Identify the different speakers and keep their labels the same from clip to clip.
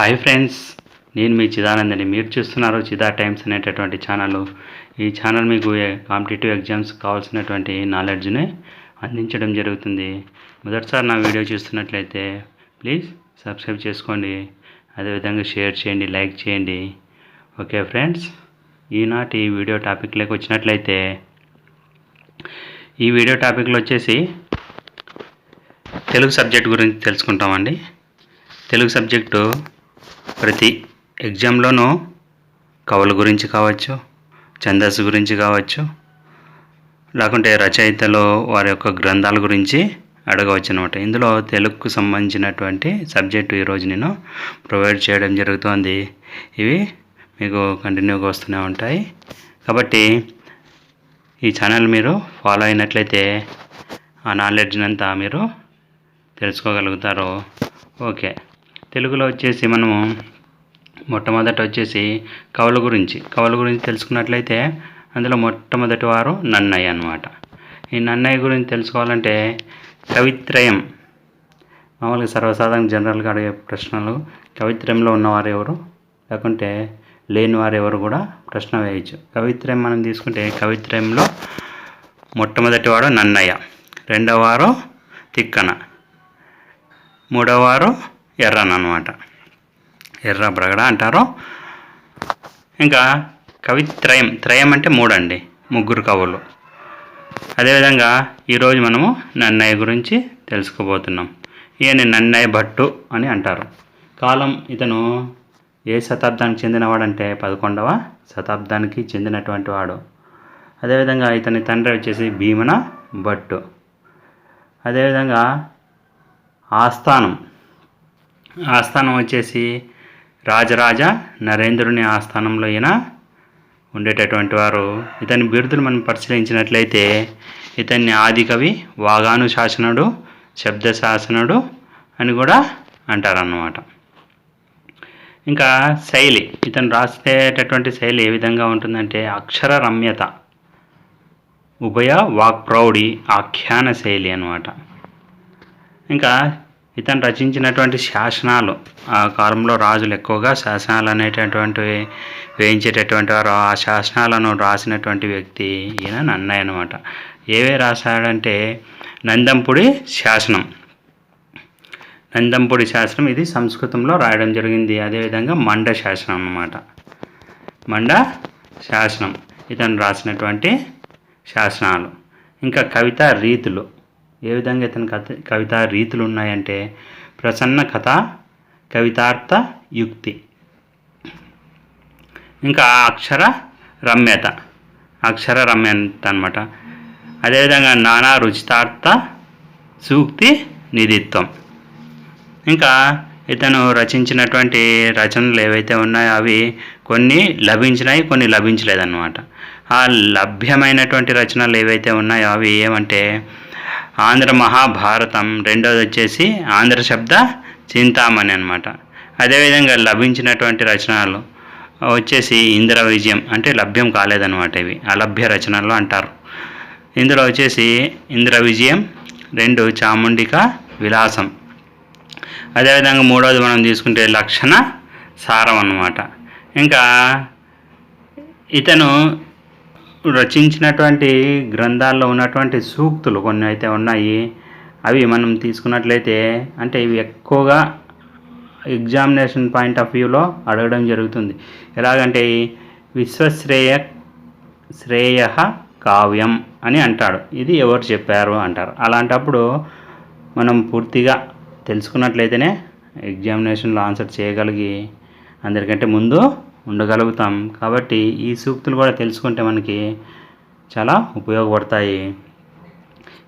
Speaker 1: Hi friends నేను మీ చిదానందని. మీరు చూస్తున్నారు చిదా టైమ్స్ అనేటటువంటి ఛానల్. ఈ ఛానల్ మీకు కాంపిటేటివ్ ఎగ్జామ్స్ కావాల్సినటువంటి నాలెడ్జ్ని అందించడం జరుగుతుంది. మొదటిసారి నా వీడియో చూస్తున్నట్లయితే ప్లీజ్ సబ్స్క్రైబ్ చేసుకోండి. అదేవిధంగా షేర్ చేయండి లైక్ చేయండి. ఓకే ఫ్రెండ్స్ ఈనాటి వీడియో టాపిక్లోకి వచ్చినట్లయితే ఈ వీడియో టాపిక్లో వచ్చేసి తెలుగు సబ్జెక్ట్ గురించి తెలుసుకుంటామండి. తెలుగు సబ్జెక్టు ప్రతి ఎగ్జామ్లోనూ కవుల గురించి కావచ్చు ఛందస్సు గురించి కావచ్చు లేకుంటే రచయితలు వారి యొక్క గ్రంథాల గురించి అడగవచ్చు అనమాట ఇందులో తెలుగుకు సంబంధించినటువంటి సబ్జెక్టు ఈరోజు నేను ప్రొవైడ్ చేయడం జరుగుతోంది. ఇవి మీకు కంటిన్యూగా వస్తూనే ఉంటాయి. కాబట్టి ఈ ఛానల్ మీరు ఫాలో అయినట్లయితే ఆ నాలెడ్జ్ని అంతా మీరు తెలుసుకోగలుగుతారు. ఓకే. తెలుగులో వచ్చేసి మనము మొట్టమొదట వచ్చేసి కవుల గురించి కవుల గురించి తెలుసుకున్నట్లయితే అందులో మొట్టమొదటి వారు నన్నయ్య అన్నమాట. ఈ నన్నయ్య గురించి తెలుసుకోవాలంటే కవిత్రయం మామూలుగా సర్వసాధారణ జనరల్గా అడిగే ప్రశ్నలు కవిత్రయంలో ఉన్నవారు ఎవరు? లేకుంటే లేని వారు ఎవరు కూడా ప్రశ్న వేయచ్చు. కవిత్రయం మనం తీసుకుంటే కవిత్రయంలో మొట్టమొదటి వాడు నన్నయ్య రెండవ వారు తిక్కన మూడవ వారు ఎర్రన్ అనమాట ఎర్ర బ్రగడ అంటారు. ఇంకా కవిత్రయం త్రయం అంటే మూడండి ముగ్గురు కవులు. అదేవిధంగా ఈరోజు మనము నన్నయ్య గురించి తెలుసుకోబోతున్నాం. ఈయన నన్నయ్య భట్టు అని అంటారు. కాలం ఇతను ఏ శతాబ్దానికి చెందినవాడంటే పదకొండవ శతాబ్దానికి చెందినటువంటి వాడు. అదేవిధంగా ఇతని తండ్రి వచ్చేసి భీమన భట్టు. అదేవిధంగా ఆస్థానం ఆస్థానం వచ్చేసి రాజరాజ నరేంద్రుని ఆస్థానంలో ఈయన ఉండేటటువంటి వారు. ఇతని బిరుదులు మనం పరిశీలించినట్లయితే ఇతన్ని ఆదికవి వాగాను శాసనుడు శబ్ద శాసనుడు అని కూడా అంటారన్నమాట. ఇంకా శైలి ఇతను రాసేటటువంటి శైలి ఏ విధంగా ఉంటుందంటే అక్షర రమ్యత ఉభయ వాక్ప్రౌఢి ఆఖ్యాన శైలి అనమాట ఇంకా ఇతను రచించినటువంటి శాసనాలు ఆ కాలంలో రాజులు ఎక్కువగా శాసనాలు అనేటటువంటివి వేయించేటటువంటి వారు ఆ శాసనాలను రాసినటువంటి వ్యక్తి ఈయన నన్నయ్య అనమాట ఏవే రాశాడంటే నందంపుడి శాసనం. నందంపుడి శాసనం ఇది సంస్కృతంలో రాయడం జరిగింది. అదేవిధంగా మండ శాసనం అన్నమాట. మండ శాసనం. ఇతను రాసినటువంటి శాసనాలు. ఇంకా కవిత రీతులు. ఏ విధంగా ఇతని కథ కవిత రీతులు ఉన్నాయంటే ప్రసన్న కథ కవితార్థ యుక్తి. ఇంకా అక్షర రమ్యత అక్షర రమ్యత అనమాట అదేవిధంగా నానా రుచితార్థ సూక్తి నిధిత్వం. ఇంకా ఇతను రచించినటువంటి రచనలు ఏవైతే ఉన్నాయో అవి కొన్ని లభించినాయి కొన్ని లభించలేదన్నమాట. ఆ లభ్యమైనటువంటి రచనలు ఏవైతే ఉన్నాయో అవి ఏమంటే ఆంధ్ర మహాభారతం రెండోది వచ్చేసి ఆంధ్ర శబ్ద చింతామణి అనమాట అదేవిధంగా లభించినటువంటి రచనలు వచ్చేసి ఇంద్ర విజయం అంటే లభ్యం కాలేదన్నమాట ఇవి అలభ్య రచనలు అంటారు. ఇందులో వచ్చేసి ఇంద్ర విజయం రెండు చాముండిక విలాసం. అదేవిధంగా మూడవది మనం తీసుకుంటే లక్షణ సారం అన్నమాట. ఇంకా ఇతను రచించినటువంటి గ్రంథాల్లో ఉన్నటువంటి సూక్తులు కొన్ని అయితే ఉన్నాయి. అవి మనం తీసుకున్నట్లయితే అంటే ఇవి ఎక్కువగా ఎగ్జామినేషన్ పాయింట్ ఆఫ్ వ్యూలో అడగడం జరుగుతుంది. ఎలాగంటే విశ్వశ్రేయ శ్రేయ కావ్యం అని అంటాడు. ఇది ఎవరు చెప్పారు అంటారు. అలాంటప్పుడు మనం పూర్తిగా తెలుసుకున్నట్లయితేనే ఎగ్జామినేషన్లో ఆన్సర్ చేయగలిగి అందరికంటే ముందు ఉండగలుగుతాం. కాబట్టి ఈ సూక్తులు కూడా తెలుసుకుంటే మనకి చాలా ఉపయోగపడతాయి.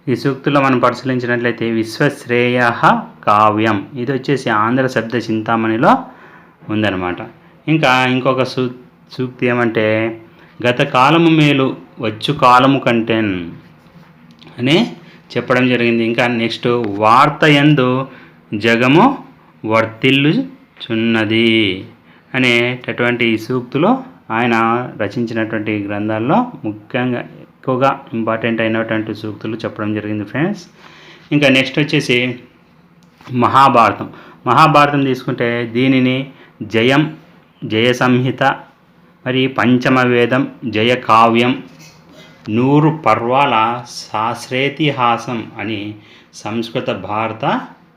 Speaker 1: ఈ సూక్తుల్లో మనం పరిశీలించినట్లయితే విశ్వశ్రేయ కావ్యం. ఇది వచ్చేసి ఆంధ్ర శబ్ద చింతామణిలో ఉందన్నమాట. ఇంకా ఇంకొక సూ సూక్తి ఏమంటే గత కాలము మేలు వచ్చు కాలము కంటెన్ అని చెప్పడం జరిగింది. ఇంకా నెక్స్ట్ వార్త ఎందు జగము వర్తిల్లుచున్నది. అనేటటువంటి ఈ సూక్తులు ఆయన రచించినటువంటి గ్రంథాల్లో ముఖ్యంగా ఎక్కువగా ఇంపార్టెంట్ అయినటువంటి సూక్తులు చెప్పడం జరిగింది ఫ్రెండ్స్. ఇంకా నెక్స్ట్ వచ్చేసి మహాభారతం. మహాభారతం తీసుకుంటే దీనిని జయం జయ సంహిత మరి పంచమ వేదం జయ కావ్యం నూరు పర్వాల శాస్త్రేతిహాసం అని సంస్కృత భారత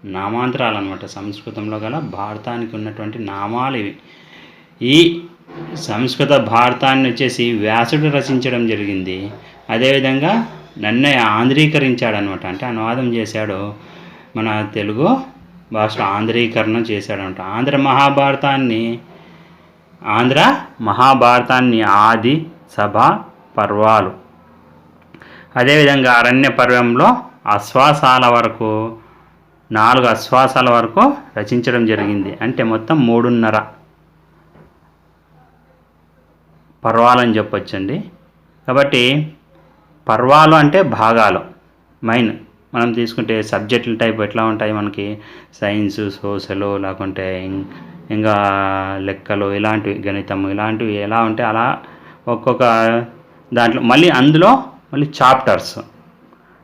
Speaker 1: నామాంతరాలు అనమాట సంస్కృతంలో గల భారతానికి ఉన్నటువంటి నామాలు ఇవి. ఈ సంస్కృత భారతాన్ని వచ్చేసి వ్యాసుడు రచించడం జరిగింది. అదేవిధంగా నన్నయ్య ఆంధ్రీకరించాడనమాట. అంటే అనువాదం చేశాడు. మన తెలుగు భాషలో ఆంధ్రీకరణ చేశాడనమాట. ఆంధ్ర మహాభారతాన్ని ఆంధ్ర మహాభారతాన్ని ఆది సభ పర్వాలు. అదేవిధంగా అరణ్య పర్వంలో అశ్వాసాల వరకు నాలుగు అశ్వాసాల వరకు రచించడం జరిగింది. అంటే మొత్తం మూడున్నర. పర్వాలని చెప్పొచ్చండి. కాబట్టి పర్వాలు అంటే భాగాలు. మైన్ మనం తీసుకుంటే సబ్జెక్టుల టైప్ ఎట్లా ఉంటాయి మనకి? సైన్స్ సోషలు లేకుంటే ఇంకా లెక్కలు ఇలాంటివి గణితం ఇలాంటివి ఎలా ఉంటే అలా ఒక్కొక్క దాంట్లో మళ్ళీ అందులో మళ్ళీ చాప్టర్స్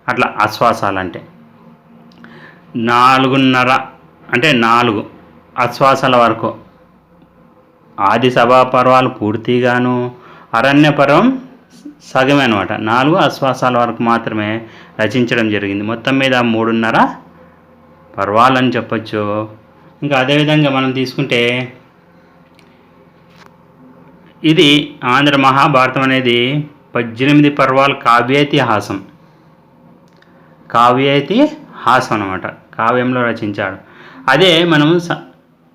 Speaker 1: అట్లా ఆశ్వాసాలు అంటే నాలుగున్నర అంటే నాలుగు ఆశ్వాసాల వరకు ఆది సభా పర్వాలు పూర్తిగాను అరణ్యపర్వం సగమే అనమాట నాలుగు అశ్వాసాల వరకు మాత్రమే రచించడం జరిగింది. మొత్తం మీద మూడున్నర పర్వాలని చెప్పచ్చు. ఇంకా అదేవిధంగా మనం తీసుకుంటే ఇది ఆంధ్ర మహాభారతం అనేది పద్దెనిమిది పర్వాల కావ్యేతిహాసం. కావ్యేతిహాసం అనమాట కావ్యంలో రచించాడు. అదే మనం స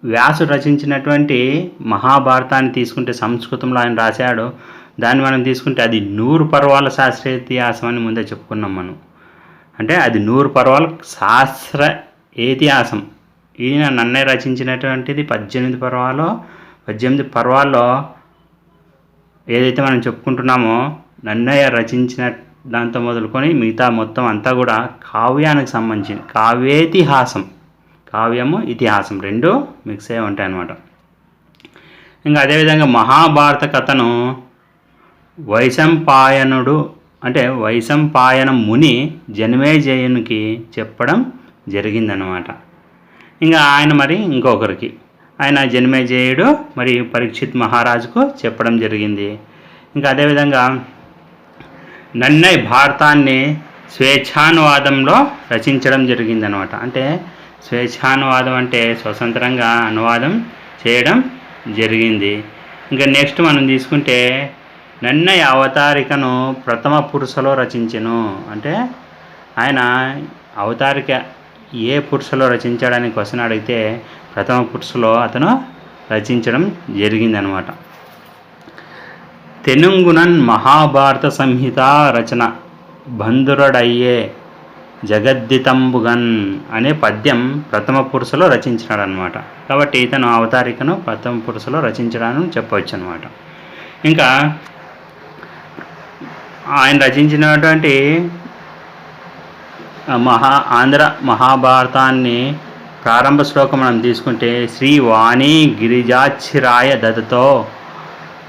Speaker 1: వ్యాసుడు రచించినటువంటి మహాభారతాన్ని తీసుకుంటే సంస్కృతంలో ఆయన రాశాడు. దాన్ని మనం తీసుకుంటే అది నూరు పర్వాల శాస్త్రీయ ఇతిహాసం అని ముందే చెప్పుకున్నాం మనం. అంటే అది నూరు పర్వాల శాస్త్ర ఇతిహాసం. ఈయన నన్నయ్య రచించినటువంటిది పద్దెనిమిది పర్వాలో పద్దెనిమిది పర్వాల్లో ఏదైతే మనం చెప్పుకుంటున్నామో నన్నయ్య రచించిన దాంతో మొదలుకొని మిగతా మొత్తం అంతా కూడా కావ్యానికి సంబంధించింది. కావ్యేతిహాసం. కావ్యము ఇతిహాసం రెండు మిక్స్ అయి ఉంటాయి అన్నమాట. ఇంకా అదేవిధంగా మహాభారత కథను వైశంపాయనుడు అంటే వైశంపాయన ముని జన్మేజయునికి చెప్పడం జరిగిందనమాట ఇంకా ఆయన మరి ఇంకొకరికి. ఆయన జన్మేజయుడు మరి పరీక్షిత్ మహారాజుకు చెప్పడం జరిగింది. ఇంకా అదేవిధంగా నన్నయ్ భారతాన్ని స్వేచ్ఛానువాదంలో రచించడం జరిగిందనమాట అంటే స్వేచ్ఛానువాదం అంటే స్వతంత్రంగా అనువాదం చేయడం జరిగింది. ఇంకా నెక్స్ట్ మనం తీసుకుంటే నన్నయ్య అవతారికను ప్రథమ పురుషలో రచించెను. అంటే ఆయన అవతారిక ఏ పురుషలో రచించాడని క్వశ్చన్ అడిగితే ప్రథమ పురుషలో అతను రచించడం జరిగిందనమాట. తెనుంగునన్ మహాభారత సంహిత రచన బంధురడయ్యే జగద్దితంబుగన్ అనే పద్యం ప్రథమ పురుషలో రచించినాడు అనమాట కాబట్టి ఇతను అవతారికను ప్రథమ పురుషలో రచించడాన్ని చెప్పవచ్చు అనమాట ఇంకా ఆయన రచించినటువంటి మహా ఆంధ్ర మహాభారతాన్ని ప్రారంభ శ్లోకం మనం తీసుకుంటే శ్రీ వాణి గిరిజాచ్చిరాయ దతతో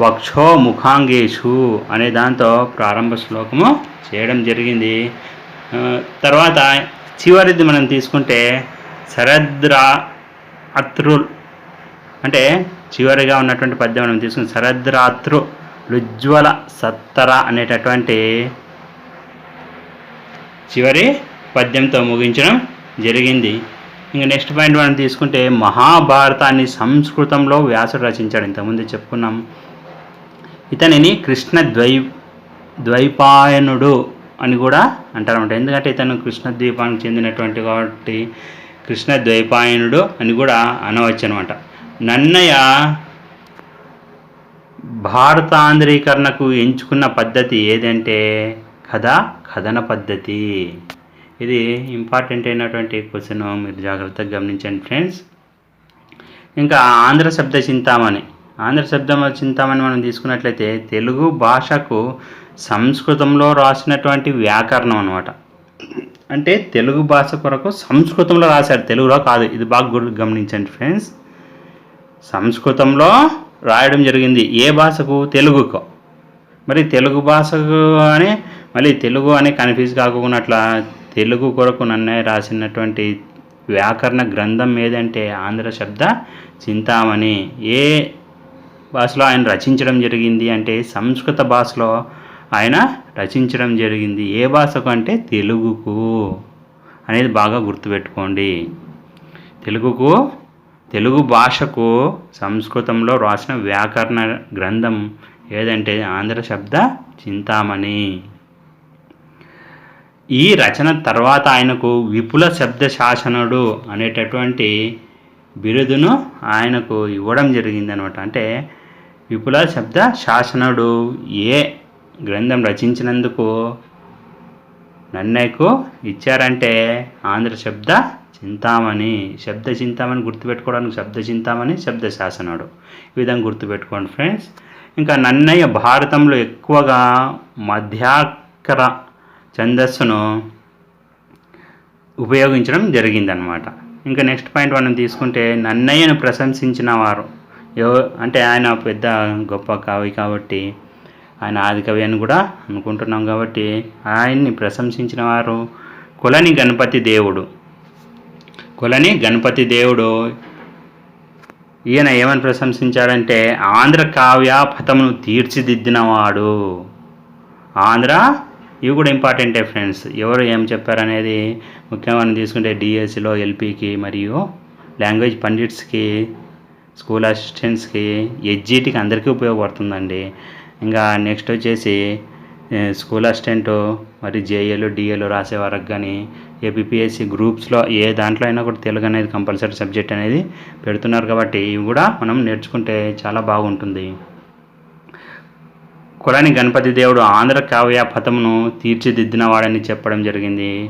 Speaker 1: వక్షో ముఖాంగేషు అనే దాంతో ప్రారంభ శ్లోకము చేయడం జరిగింది. తర్వాత చివరిది మనం తీసుకుంటే శరద్ర అత్రుల్ అంటే చివరిగా ఉన్నటువంటి పద్యం మనం తీసుకుని శరద్రాత్రు లుజ్వల సత్తర అనేటటువంటి చివరి పద్యంతో ముగించడం జరిగింది. ఇంకా నెక్స్ట్ పాయింట్ మనం తీసుకుంటే మహాభారతాన్ని సంస్కృతంలో వ్యాసుడు రచించాడు. ఇంతకుముందు చెప్పుకున్నాం. ఇతనిని కృష్ణ ద్వై ద్వైపాయనుడు అని కూడా అంటారన్నమాట. ఎందుకంటే ఇతను కృష్ణ ద్వీపానికి చెందినటువంటి కాబట్టి కృష్ణ ద్వైపాయనుడు అని కూడా అనవచ్చు అనమాట నన్నయ్య భారతాంధ్రీకరణకు ఎంచుకున్న పద్ధతి ఏదంటే కథ కథన పద్ధతి. ఇది ఇంపార్టెంట్ అయినటువంటి క్వశ్చన్ మీరు జాగ్రత్తగా గమనించండి ఫ్రెండ్స్ ఇంకా ఆంధ్ర శబ్ద చింతామణి. ఆంధ్ర శబ్దం చింతామణి మనం తీసుకున్నట్లయితే తెలుగు భాషకు సంస్కృతంలో రాసినటువంటి వ్యాకరణం అనమాట అంటే తెలుగు భాష కొరకు సంస్కృతంలో రాశారు. తెలుగులో కాదు. ఇది బాగా గుర్తు గమనించండి ఫ్రెండ్స్. సంస్కృతంలో రాయడం జరిగింది. ఏ భాషకు? తెలుగుకు. మరి తెలుగు భాషకు అని మళ్ళీ తెలుగు అని కన్ఫ్యూజ్ కాకుండా తెలుగు కొరకు నన్నే రాసినటువంటి వ్యాకరణ గ్రంథం ఏదంటే ఆంధ్ర శబ్ద చింతామణి. ఏ భాషలో ఆయన రచించడం జరిగింది అంటే సంస్కృత భాషలో ఆయన రచించడం జరిగింది. ఏ భాషకు అంటే తెలుగుకు అనేది బాగా గుర్తుపెట్టుకోండి. తెలుగుకు తెలుగు భాషకు సంస్కృతంలో రాసిన వ్యాకరణ గ్రంథం ఏదంటే ఆంధ్ర శబ్ద చింతామణి. ఈ రచన తర్వాత ఆయనకు విపుల శబ్ద శాసనుడు అనేటటువంటి బిరుదును ఆయనకు ఇవ్వడం జరిగిందనమాట. అంటే విపుల శబ్ద శాసనుడు ఏ గ్రంథం రచించినందుకు నన్నయ్యకు ఇచ్చారంటే ఆంధ్ర శబ్ద చింతామణి శబ్ద చింతామణి గుర్తుపెట్టుకోవడానికి శబ్ద చింతామణి శబ్ద శాసనుడు. ఈ విధంగా గుర్తుపెట్టుకోండి ఫ్రెండ్స్. ఇంకా నన్నయ్య భారతంలో ఎక్కువగా మధ్యాకర ఛందస్సును ఉపయోగించడం జరిగిందనమాట. ఇంకా నెక్స్ట్ పాయింట్ మనం తీసుకుంటే నన్నయ్యను ప్రశంసించిన వారు. ఎవ అంటే ఆయన పెద్ద గొప్ప కవి కాబట్టి ఆయన ఆది కవి అని కూడా అనుకుంటున్నాం కాబట్టి ఆయన్ని ప్రశంసించిన వారు కులని గణపతి దేవుడు. కులని గణపతి దేవుడు ఈయన ఏమని ప్రశంసించాడంటే ఆంధ్ర కావ్య పథమును తీర్చిదిద్దినవాడు. ఆంధ్ర ఇవి కూడా ఇంపార్టెంటే ఫ్రెండ్స్. ఎవరు ఏం చెప్పారనేది ముఖ్యంగా తీసుకుంటే డిఎస్సిలో ఎల్పికి మరియు లాంగ్వేజ్ పండిట్స్కి స్కూల్ అసిస్టెంట్స్కి ఎడ్జిటీకి అందరికీ ఉపయోగపడుతుందండి. ఇంకా నెక్స్ట్ వచ్చేసి స్కూల్ అసిస్టెంట్ మరి జేఏలు డిఏలు రాసే వరకు కానీ ఏపీఎస్సి గ్రూప్స్లో ఏ దాంట్లో అయినా కూడా తెలుగు అనేది కంపల్సరీ సబ్జెక్ట్ అనేది పెడుతున్నారు కాబట్టి ఇవి కూడా మనం నేర్చుకుంటే చాలా బాగుంటుంది. కులాని గణపతి దేవుడు ఆంధ్ర కావ్య పథమును తీర్చిదిద్దినవాడని చెప్పడం జరిగింది.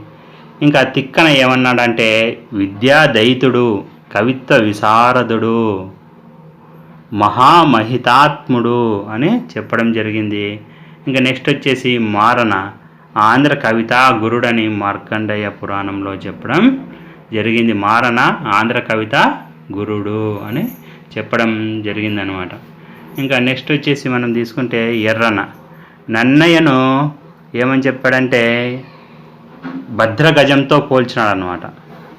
Speaker 1: ఇంకా తిక్కన ఏమన్నాడంటే విద్యాదయితుడు కవిత్వ విశారదుడు మహామహితాత్ముడు అని చెప్పడం జరిగింది. ఇంకా నెక్స్ట్ వచ్చేసి మారణ ఆంధ్ర కవితా గురుడని మార్కండయ్య పురాణంలో చెప్పడం జరిగింది. మారణ ఆంధ్ర కవిత గురుడు అని చెప్పడం జరిగిందనమాట. ఇంకా నెక్స్ట్ వచ్చేసి మనం తీసుకుంటే ఎర్రన. నన్నయ్యను ఏమని చెప్పాడంటే భద్ర గజంతో పోల్చినాడు అనమాట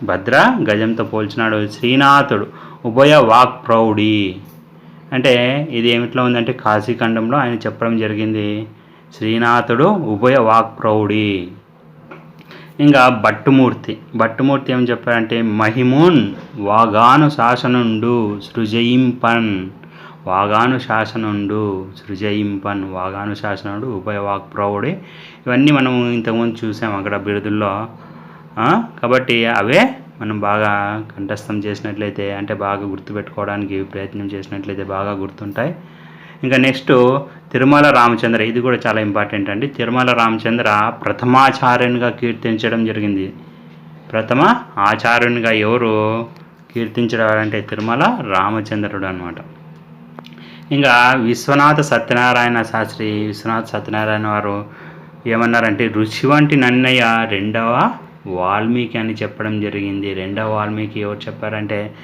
Speaker 1: భద్ర గజంతో పోల్చినాడు శ్రీనాథుడు. ఉభయ వాక్ ప్రౌఢి. అంటే ఇది ఏమిట్లో ఉందంటే కాశీఖండంలో ఆయన చెప్పడం జరిగింది. శ్రీనాథుడు ఉభయ వాక్ ప్రౌఢి. ఇంకా భట్టుమూర్తి. భట్టుమూర్తి ఏం చెప్పారంటే మహిమున్ వాగాను శాసనుండు సృజయింపన్. వాగానుశాసనుండు సృజయింపన్ వాగాను శాసనుడు ప్రౌడే ఇవన్నీ మనం ఇంతకుముందు చూసాం అక్కడ బిరుదుల్లో. కాబట్టి అవే మనం బాగా కంఠస్థం చేసినట్లయితే అంటే బాగా గుర్తుపెట్టుకోవడానికి ప్రయత్నం చేసినట్లయితే బాగా గుర్తుంటాయి. ఇంకా నెక్స్ట్ తిరుమల రామచంద్ర ఇది కూడా చాలా ఇంపార్టెంట్ అండి. తిరుమల రామచంద్ర ప్రథమాచార్యునిగా కీర్తించడం జరిగింది. ప్రథమ ఆచార్యునిగా ఎవరు కీర్తించడం అంటే తిరుమల రామచంద్రుడు అనమాట ఇంకా విశ్వనాథ సత్యనారాయణ శాస్త్రి విశ్వనాథ సత్యనారాయణ వారు ఏమన్నారంటే ఋషి వంటి నన్నయ్య రెండవ వాల్మీకి అని చెప్పడం జరిగింది. రెండవ వాల్మీకి ఎవరు చెప్పారంటే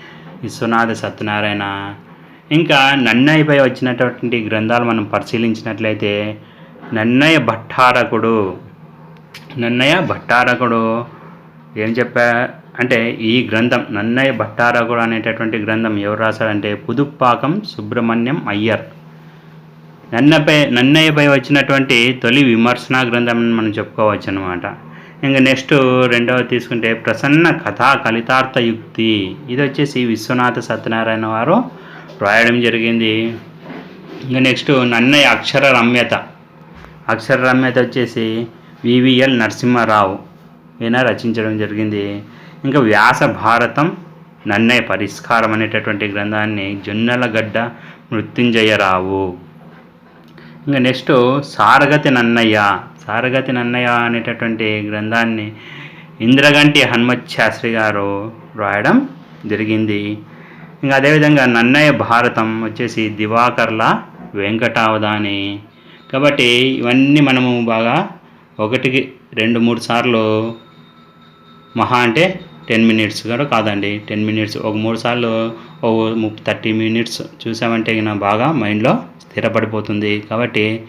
Speaker 1: విశ్వనాథ సత్యనారాయణ. ఇంకా నన్నయ్యపై వచ్చినటువంటి గ్రంథాలు మనం పరిశీలించినట్లయితే నన్నయ్య భట్టారకుడు నన్నయ్య భట్టారకుడు ఏం చెప్పా అంటే ఈ గ్రంథం నన్నయ్య భట్టారకుడు అనేటటువంటి గ్రంథం ఎవరు రాశారంటే పుదుప్పాకం సుబ్రహ్మణ్యం అయ్యర్. నన్నపై నన్నయ్యపై వచ్చినటువంటి తొలి విమర్శన గ్రంథం అని మనం చెప్పుకోవచ్చు అనమాట ఇంకా నెక్స్ట్ రెండవ తీసుకుంటే ప్రసన్న కథా కలితార్థ యుక్తి. ఇది వచ్చేసి విశ్వనాథ సత్యనారాయణ వారు రాయడం జరిగింది. ఇంకా నెక్స్ట్ నన్నయ్య అక్షర రమ్యత. అక్షర రమ్యత వచ్చేసి వివిఎల్ నరసింహారావు ఈయన రచించడం జరిగింది. ఇంకా వ్యాస భారతం నన్నయ్య పరిష్కారం అనేటటువంటి గ్రంథాన్ని జొన్నలగడ్డ మృత్యుంజయరావు. ఇంకా నెక్స్ట్ సారగతి నన్నయ్య సారగతి నన్నయ్య అనేటటువంటి గ్రంథాన్ని ఇంద్రగంటి హనుమత్ శాస్త్రి గారు రాయడం జరిగింది. ఇంకా అదేవిధంగా నన్నయ్య భారతం వచ్చేసి దివాకర్ల వెంకటావధాని. కాబట్టి ఇవన్నీ మనము బాగా ఒకటికి రెండు మూడు సార్లు మహా అంటే టెన్ మినిట్స్ కూడా కాదండి. టెన్ మినిట్స్ ఒక మూడు సార్లు ఓ ముప్ థర్టీ మినిట్స్ చూసామంటే ఇక బాగా మైండ్లో స్థిరపడిపోతుంది. కాబట్టి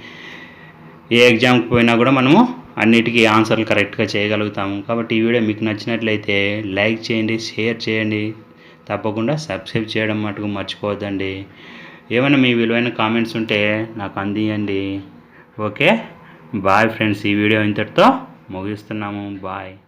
Speaker 1: ఏ ఎగ్జామ్కి పోయినా కూడా మనము అన్నిటికీ ఆన్సర్లు కరెక్ట్గా చేయగలుగుతాము. కాబట్టి ఈ వీడియో మీకు నచ్చినట్లయితే లైక్ చేయండి షేర్ చేయండి. తప్పకుండా సబ్స్క్రైబ్ చేయడం మటుకు మర్చిపోవద్దండి. ఏమైనా మీ విలువైన కామెంట్స్ ఉంటే నాకు అందియండి. ఓకే? బాయ్ ఫ్రెండ్స్ ఈ వీడియో ఇంతటితో ముగిస్తున్నాము. బాయ్.